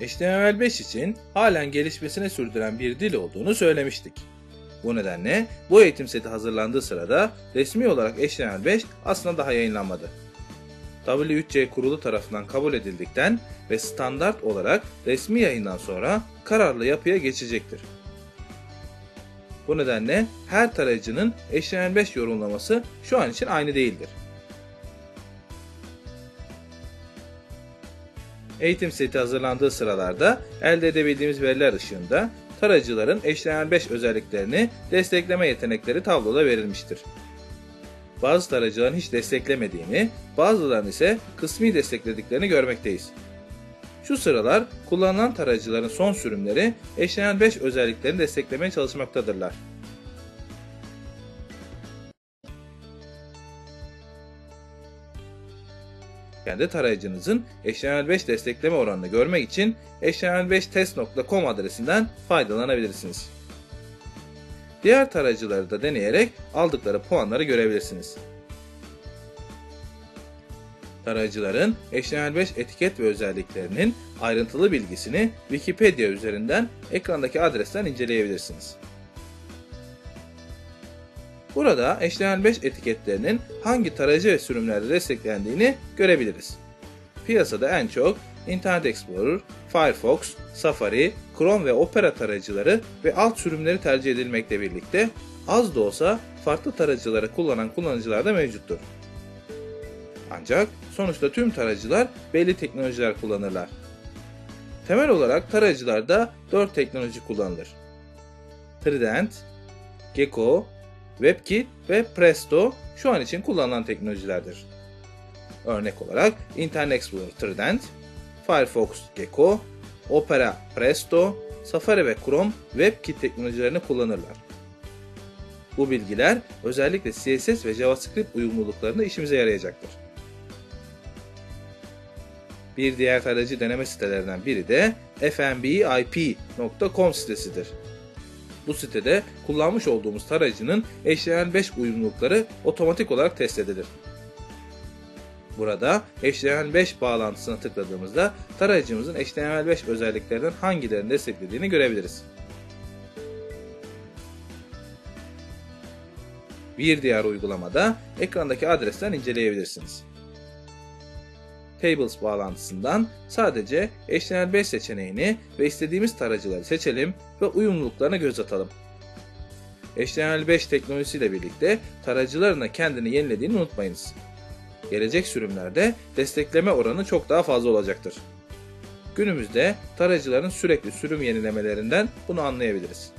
HTML5 için halen gelişmesine sürdüren bir dil olduğunu söylemiştik. Bu nedenle bu eğitim seti hazırlandığı sırada resmi olarak HTML5 aslında daha yayınlanmadı. W3C kurulu tarafından kabul edildikten ve standart olarak resmi yayından sonra kararlı yapıya geçecektir. Bu nedenle her tarayıcının HTML5 yorumlaması şu an için aynı değildir. Eğitim seti hazırlandığı sıralarda elde edebildiğimiz veriler ışığında tarayıcıların HTML5 özelliklerini destekleme yetenekleri tabloda verilmiştir. Bazı tarayıcıların hiç desteklemediğini, bazılarının ise kısmi desteklediklerini görmekteyiz. Şu sıralar kullanılan tarayıcıların son sürümleri HTML5 özelliklerini desteklemeye çalışmaktadırlar. Kendi tarayıcınızın HTML5 destekleme oranını görmek için html5test.com adresinden faydalanabilirsiniz. Diğer tarayıcıları da deneyerek aldıkları puanları görebilirsiniz. Tarayıcıların HTML5 etiket ve özelliklerinin ayrıntılı bilgisini Wikipedia üzerinden ekrandaki adresten inceleyebilirsiniz. Burada HTML5 etiketlerinin hangi tarayıcı ve sürümlerde desteklendiğini görebiliriz. Piyasada en çok Internet Explorer, Firefox, Safari, Chrome ve Opera tarayıcıları ve alt sürümleri tercih edilmekle birlikte az da olsa farklı tarayıcıları kullanan kullanıcılar da mevcuttur. Ancak sonuçta tüm tarayıcılar belli teknolojiler kullanırlar. Temel olarak tarayıcılarda 4 teknoloji kullanılır. Trident, Gecko, WebKit ve Presto şu an için kullanılan teknolojilerdir. Örnek olarak Internet Explorer Trident, Firefox Gecko, Opera Presto, Safari ve Chrome WebKit teknolojilerini kullanırlar. Bu bilgiler özellikle CSS ve JavaScript uyumluluklarında işimize yarayacaktır. Bir diğer tarayıcı deneme sitelerinden biri de fmbip.com sitesidir. Bu sitede kullanmış olduğumuz tarayıcının HTML5 uyumlulukları otomatik olarak test edilir. Burada HTML5 bağlantısına tıkladığımızda tarayıcımızın HTML5 özelliklerinden hangilerini desteklediğini görebiliriz. Bir diğer uygulamada ekrandaki adresten inceleyebilirsiniz. Tables bağlantısından sadece HTML5 seçeneğini ve istediğimiz tarayıcıları seçelim ve uyumluluklarına göz atalım. HTML5 teknolojisiyle birlikte tarayıcıların da kendini yenilediğini unutmayınız. Gelecek sürümlerde destekleme oranı çok daha fazla olacaktır. Günümüzde tarayıcıların sürekli sürüm yenilemelerinden bunu anlayabiliriz.